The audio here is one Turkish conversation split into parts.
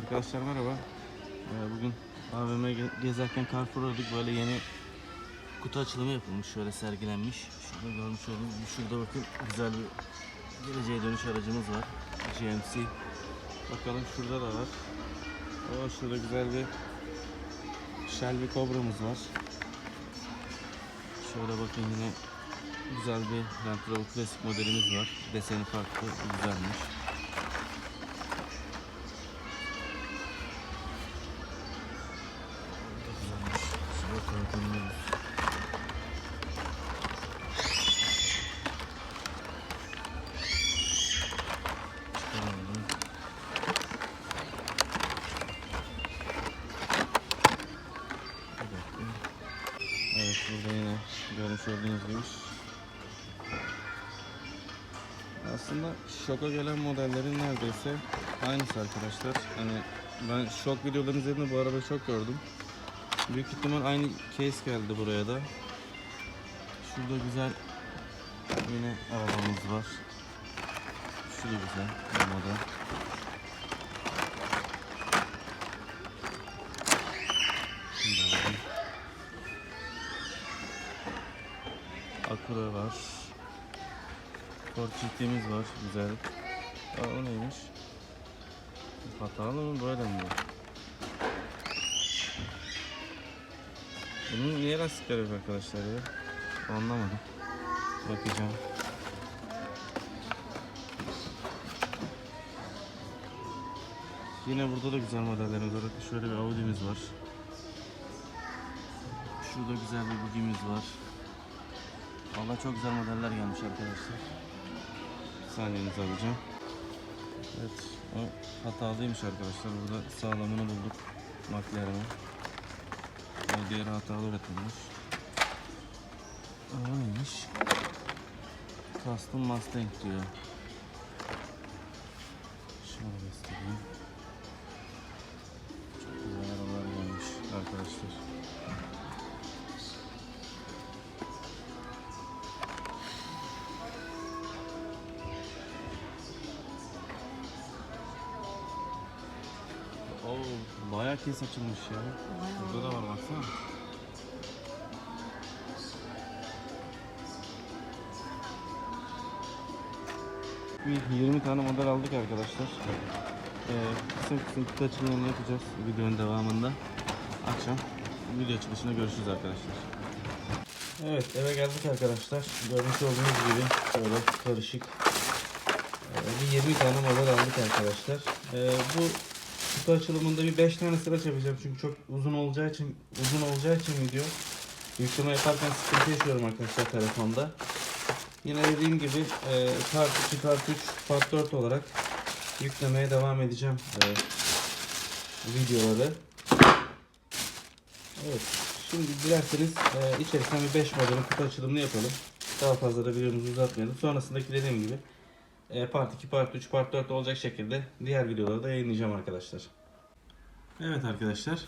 Arkadaşlar merhaba. Ee, Bugün AVM ge- gezerken Carrefour'a uğradık. Böyle yeni kutu açılımı yapılmış. Şöyle sergilenmiş. Şurada görmüş olduğunuz şurada bakın güzel bir geleceğe dönüş aracımız var. GMC. Bakalım şurada da var. O şurada güzel bir Shelby Cobra'mız var. Şöyle bakın yine güzel bir Land Rover Classic modelimiz var. Deseni farklı. Güzelmiş. Aslında şoka gelen modellerin neredeyse aynısı arkadaşlar. Hani ben şok videolarını izlediğimde bu araba çok gördüm. Büyük ihtimal aynı case geldi buraya da. Şurada güzel yine arabamız var. Şu da güzel bu model. Acura var. Ford GT'miz var. Güzel. Aa, o neymiş? Hatalı mı böyle mi? Bunun niye lastikleri yok arkadaşlar ya? Anlamadım. Bakacağım. Yine burada da güzel modellerimiz var. Şöyle bir Audi'miz var. Şurada güzel bir Bugi'miz var. Valla çok güzel modeller gelmiş arkadaşlar. Saniyenizi alacağım. Evet, o hatalıymış arkadaşlar. Burada sağlamını bulduk. McLaren'ın. O diğeri hatalı üretilmiş. O neymiş? Custom Mustang diyor. Şöyle göstereyim. Çok güzel arabalar gelmiş arkadaşlar. Bayağı kes açılmış ya. Burada da var baksana. Bir 20 tane model aldık arkadaşlar. Ee, kısım kısım kutu açılımını yapacağız videonun devamında. Akşam video çıkışında görüşürüz arkadaşlar. Evet eve geldik arkadaşlar. Görmüş olduğunuz gibi şöyle karışık ee, bir 20 tane model aldık arkadaşlar. Ee, bu kutu açılımında bir 5 tane sıra yapacağım çünkü çok uzun olacağı için uzun olacağı için video yükleme yaparken sıkıntı yaşıyorum arkadaşlar telefonda. Yine dediğim gibi e, part 2, part 3, part 4 olarak yüklemeye devam edeceğim e, videoları. Evet. Şimdi dilerseniz e, içerisinden bir 5 modelin kutu açılımını yapalım. Daha fazla da videomuzu uzatmayalım. Sonrasındaki dediğim gibi part 2, part 3, part 4 olacak şekilde diğer videoları da yayınlayacağım arkadaşlar. Evet arkadaşlar.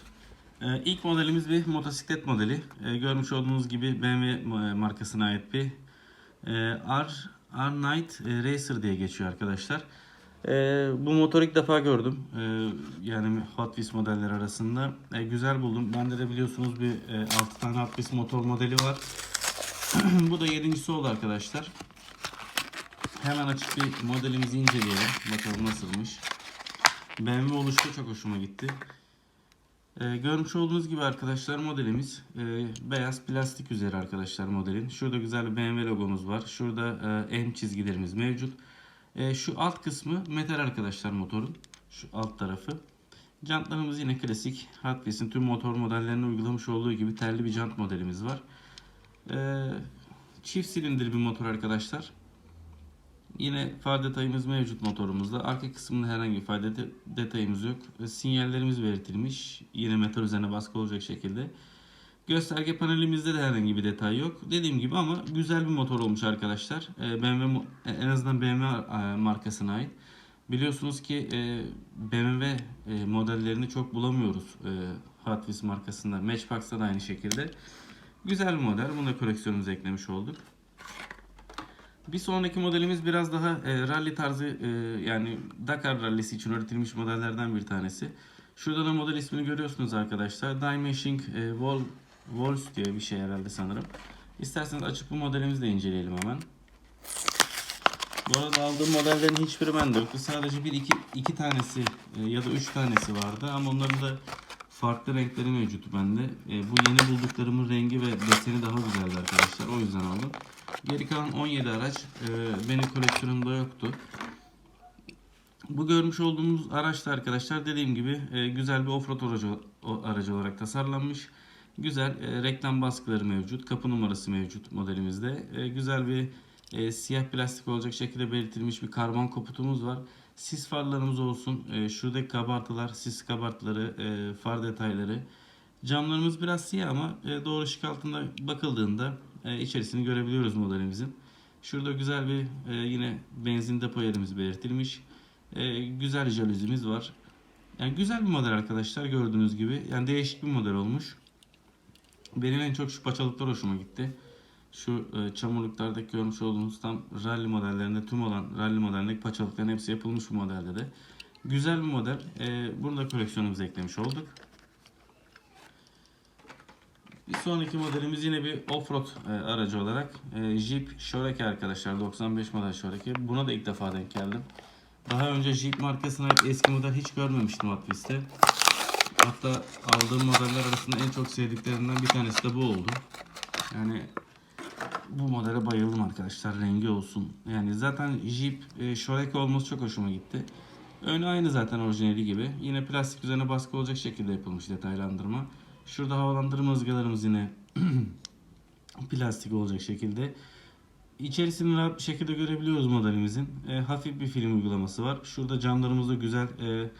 E, ilk modelimiz bir motosiklet modeli. E, görmüş olduğunuz gibi BMW markasına ait bir e, R, R Knight e, Racer diye geçiyor arkadaşlar. E, bu motoru ilk defa gördüm. E, yani Hot Wheels modeller arasında. E, güzel buldum. Bende de biliyorsunuz bir e, 6 tane Hot Wheels motor modeli var. bu da yedincisi oldu arkadaşlar. Hemen açıp bir modelimizi inceleyelim. Bakalım nasılmış. BMW oluşu çok hoşuma gitti. Ee, görmüş olduğunuz gibi arkadaşlar modelimiz e, beyaz plastik üzeri arkadaşlar modelin. Şurada güzel bir BMW logomuz var. Şurada e, M çizgilerimiz mevcut. E, şu alt kısmı metal arkadaşlar motorun. Şu alt tarafı. Jantlarımız yine klasik. Hot tüm motor modellerine uygulamış olduğu gibi telli bir jant modelimiz var. E, çift silindir bir motor arkadaşlar. Yine far detayımız mevcut motorumuzda. Arka kısmında herhangi bir far det- detayımız yok. E, Sinyallerimiz belirtilmiş. Yine metal üzerine baskı olacak şekilde. Gösterge panelimizde de herhangi bir detay yok. Dediğim gibi ama güzel bir motor olmuş arkadaşlar. E, BMW mo- en azından BMW e, markasına ait. Biliyorsunuz ki e, BMW e, modellerini çok bulamıyoruz e, Hot Wheels markasında. Matchbox'ta da aynı şekilde. Güzel bir model. Bunu da koleksiyonumuza eklemiş olduk. Bir sonraki modelimiz biraz daha e, rally tarzı e, yani Dakar rallisi için üretilmiş modellerden bir tanesi. Şurada da model ismini görüyorsunuz arkadaşlar. Dimension e, Wall, Walls diye bir şey herhalde sanırım. İsterseniz açıp bu modelimizi de inceleyelim hemen. Bu arada aldığım modellerin hiçbiri bende yoktu. Sadece bir iki, iki tanesi e, ya da üç tanesi vardı ama onların da farklı renkleri mevcut bende. E, bu yeni bulduklarımın rengi ve deseni daha güzeldi arkadaşlar. O yüzden aldım. Geri kalan 17 araç e, benim koleksiyonumda yoktu. Bu görmüş olduğumuz araç da arkadaşlar dediğim gibi e, güzel bir offroad aracı, aracı olarak tasarlanmış. Güzel e, reklam baskıları mevcut. Kapı numarası mevcut modelimizde. E, güzel bir e, siyah plastik olacak şekilde belirtilmiş bir karbon kaputumuz var. Sis farlarımız olsun. E, şuradaki kabartılar, sis kabartıları, e, far detayları. Camlarımız biraz siyah ama e, doğru ışık altında bakıldığında e, içerisini görebiliyoruz modelimizin. Şurada güzel bir e, yine benzin depo yerimiz belirtilmiş. E, güzel jalüzimiz var. Yani güzel bir model arkadaşlar gördüğünüz gibi. Yani değişik bir model olmuş. Benim en çok şu paçalıklar hoşuma gitti. Şu e, çamurluklardaki görmüş olduğunuz tam rally modellerinde tüm olan rally modelindeki paçalıkların hepsi yapılmış bu modelde de. Güzel bir model. E, bunu da koleksiyonumuza eklemiş olduk. Bir sonraki modelimiz yine bir offroad e, aracı olarak e, Jeep Cherokee arkadaşlar 95 model Cherokee. Buna da ilk defa denk geldim. Daha önce Jeep markasına ait eski model hiç görmemiştim Wheels'te. Hatta aldığım modeller arasında en çok sevdiklerimden bir tanesi de bu oldu. Yani bu modele bayıldım arkadaşlar. Rengi olsun. Yani zaten Jeep e, Cherokee olması çok hoşuma gitti. Önü aynı zaten orijinali gibi. Yine plastik üzerine baskı olacak şekilde yapılmış detaylandırma. Şurada havalandırma ızgalarımız yine plastik olacak şekilde. İçerisini rahat bir şekilde görebiliyoruz modelimizin. E, hafif bir film uygulaması var. Şurada camlarımızda güzel e,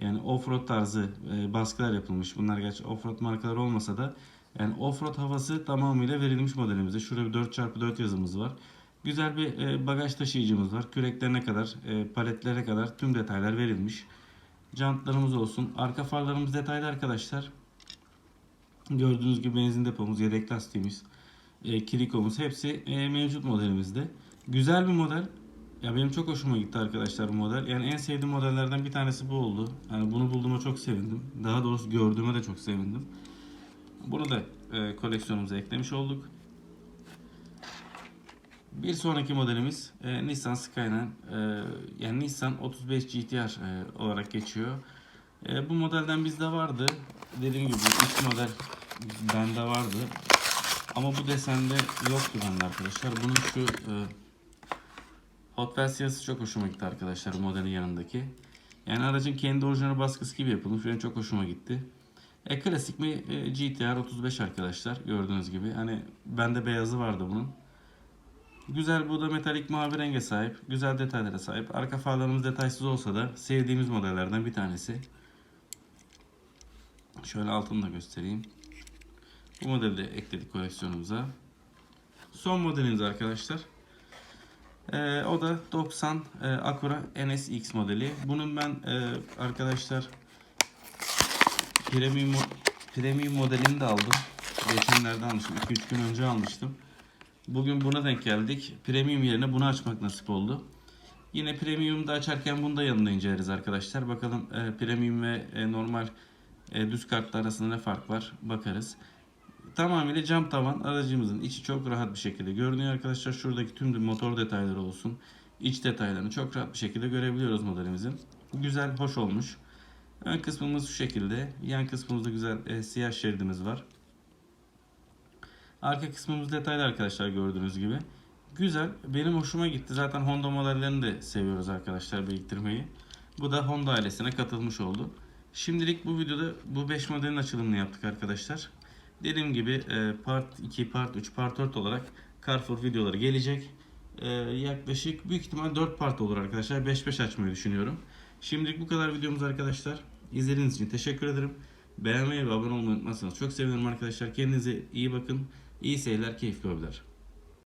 yani offroad tarzı e, baskılar yapılmış. Bunlar gerçi offroad markalar olmasa da yani offroad havası tamamıyla verilmiş modelimizde. Şurada bir 4x4 yazımız var. Güzel bir e, bagaj taşıyıcımız var. Küreklerine kadar, e, paletlere kadar tüm detaylar verilmiş. Jantlarımız olsun. Arka farlarımız detaylı arkadaşlar. Gördüğünüz gibi benzin depomuz, yedek lastiğimiz, e, kilikomuz hepsi e, mevcut modelimizde. Güzel bir model. Ya benim çok hoşuma gitti arkadaşlar bu model. Yani en sevdiğim modellerden bir tanesi bu oldu. Yani bunu bulduğuma çok sevindim. Daha doğrusu gördüğüme de çok sevindim. Bunu da e, koleksiyonumuza eklemiş olduk. Bir sonraki modelimiz e, Nissan Skyline. E, yani Nissan 35 GTR e, olarak geçiyor. E, bu modelden bizde vardı. Dediğim gibi ilk model bende vardı. Ama bu desende yoktu bende arkadaşlar. Bunun şu e, Hot Wheels çok hoşuma gitti arkadaşlar modelin yanındaki. Yani aracın kendi orijinal baskısı gibi yapılmış. Benim çok hoşuma gitti. E, klasik bir e, GTR 35 arkadaşlar gördüğünüz gibi. Hani bende beyazı vardı bunun. Güzel bu da metalik mavi renge sahip. Güzel detaylara sahip. Arka farlarımız detaysız olsa da sevdiğimiz modellerden bir tanesi. Şöyle altını da göstereyim. Bu modeli de ekledik koleksiyonumuza. Son modelimiz arkadaşlar. Ee, o da 90 e, Acura NSX modeli. Bunun ben e, arkadaşlar premium, premium modelini de aldım. Geçenlerde almıştım. 2-3 gün önce almıştım. Bugün buna denk geldik. Premium yerine bunu açmak nasip oldu. Yine premium'da açarken bunu da yanında inceleriz arkadaşlar. Bakalım e, premium ve e, normal e, düz kartlar arasında ne fark var bakarız. Tamamıyla cam tavan aracımızın içi çok rahat bir şekilde görünüyor arkadaşlar. Şuradaki tüm motor detayları olsun. iç detaylarını çok rahat bir şekilde görebiliyoruz modelimizin. Güzel, hoş olmuş. Ön kısmımız şu şekilde. Yan kısmımızda güzel e, siyah şeridimiz var. Arka kısmımız detaylı arkadaşlar gördüğünüz gibi. Güzel. Benim hoşuma gitti. Zaten Honda modellerini de seviyoruz arkadaşlar biriktirmeyi. Bu da Honda ailesine katılmış oldu. Şimdilik bu videoda bu 5 modelin açılımını yaptık arkadaşlar. Dediğim gibi e, part 2, part 3, part 4 olarak Carrefour videoları gelecek. E, yaklaşık büyük ihtimal 4 part olur arkadaşlar. 5-5 açmayı düşünüyorum. Şimdilik bu kadar videomuz arkadaşlar. İzlediğiniz için teşekkür ederim. Beğenmeyi ve abone olmayı unutmazsanız çok sevinirim arkadaşlar. Kendinize iyi bakın. İyi seyirler, keyifli hobiler.